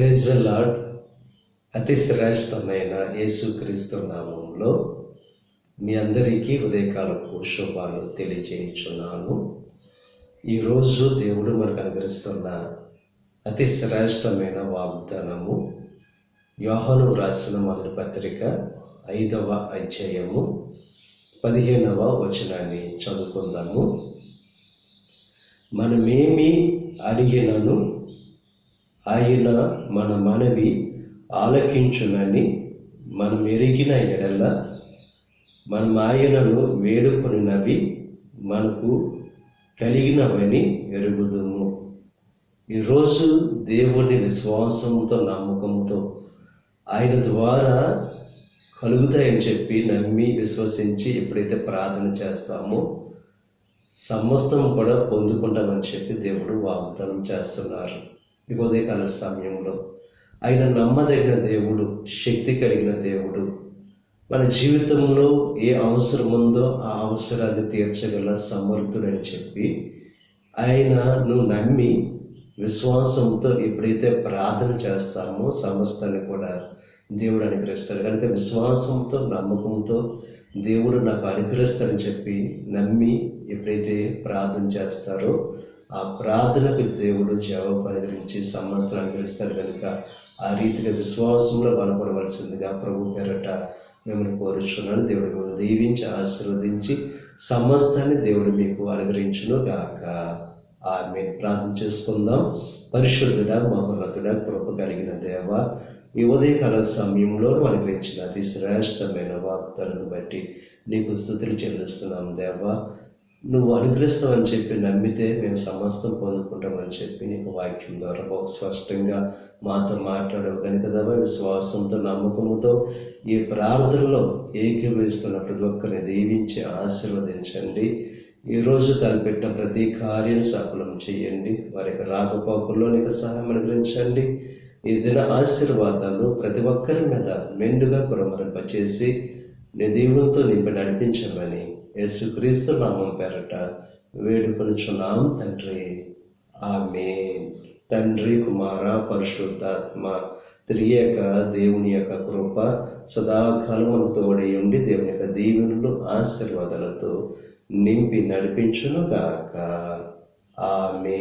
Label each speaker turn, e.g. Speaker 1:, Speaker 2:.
Speaker 1: Praise lord అతి శ్రేష్టమైన యేసుక్రీస్తు నామంలో మీ అందరికీ ఉదయకాలపు శుభాలు తెలియజేయుచున్నాను ఈరోజు దేవుడు మనకు అనుగ్రహిస్తున్న అతి శ్రేష్టమైన వాగ్దానము యోహను రాసిన మొదటి పత్రిక ఐదవ అధ్యాయము పదిహేనవ వచనాన్ని చదువుకుందాము. మనమేమి అడిగినను ఆయన మన మనవి ఆలకించునని మనం ఎరిగిన ఎడల మనం ఆయనను వేడుకొనినవి మనకు కలిగినవని ఎరుగుదుము. ఈరోజు దేవుని విశ్వాసంతో నమ్మకంతో ఆయన ద్వారా కలుగుతాయని చెప్పి నమ్మి విశ్వసించి ఎప్పుడైతే ప్రార్థన చేస్తామో సమస్తం కూడా పొందుకుంటామని చెప్పి దేవుడు వాగ్దానం చేస్తున్నారు. ఈ ఉదయకాల సమయంలో ఆయన నమ్మదగిన దేవుడు శక్తి కలిగిన దేవుడు. మన జీవితంలో ఏ అవసరం ఉందో ఆ అవసరాన్ని తీర్చగల సమర్థుడని చెప్పి ఆయన నువ్వు నమ్మి విశ్వాసంతో ఎప్పుడైతే ప్రార్థన చేస్తామో సమస్తాన్ని కూడా దేవుడు అనుగ్రహిస్తాడు. కనుక విశ్వాసంతో నమ్మకంతో దేవుడు నాకు అనుగ్రహిస్తాడని చెప్పి నమ్మి ఎప్పుడైతే ప్రార్థన చేస్తారో ఆ ప్రార్థనకు దేవుడు జవాబు అనుగ్రహించి సంవత్సరాలు అనుగ్రహిస్తాడు కనుక ఆ రీతిగా విశ్వాసంలో బలపడవలసిందిగా ప్రభు పేరట మిమ్మల్ని కోరుచున్నాను. దేవుడు మిమ్మల్ని దీవించి ఆశీర్వదించి సమస్తాన్ని దేవుడు మీకు అనుగ్రహించును గాక ఆమె ప్రార్థన చేసుకుందాం. పరిశుద్ధుడ మహోన్నతుడ కృప కలిగిన దేవ ఈ ఉదయకాల సమయంలో అనుగ్రహించిన అతి శ్రేష్టమైన వార్తలను బట్టి నీకు స్థుతులు చెల్లిస్తున్నాం దేవా. నువ్వు అనుగ్రహిస్తావని చెప్పి నమ్మితే మేము సమస్తం పొందుకుంటామని చెప్పి నీకు వాక్యం ద్వారా బహు స్పష్టంగా మాతో మాట్లాడవు. కనుక దేవా విశ్వాసంతో నమ్మకంతో ఈ ప్రార్థనలో ఏకీభవిస్తున్న ప్రతి ఒక్కరిని దీవించి ఆశీర్వదించండి. ఈరోజు తలపెట్టిన ప్రతి కార్యం సఫలం చేయండి. వారికి రాకపోకల్లో నీకు సహాయం అనుగ్రహించండి. ఈ దిన ఆశీర్వాదాలు ప్రతి ఒక్కరి మీద మెండుగా కురమరింపచేసి నీ దేవునితో నింపి నడిపించమని యేసుక్రీస్తు నామం పేరట వేడుకొనుచున్నాం తండ్రి. ఆమె తండ్రి కుమార పరిశుద్ధాత్మ త్రియేక దేవుని యొక్క కృప సదాకాలం తోడై ఉండి దేవుని యొక్క దీవెనలు ఆశీర్వాదాలతో నింపి నడిపించును గాక ఆమె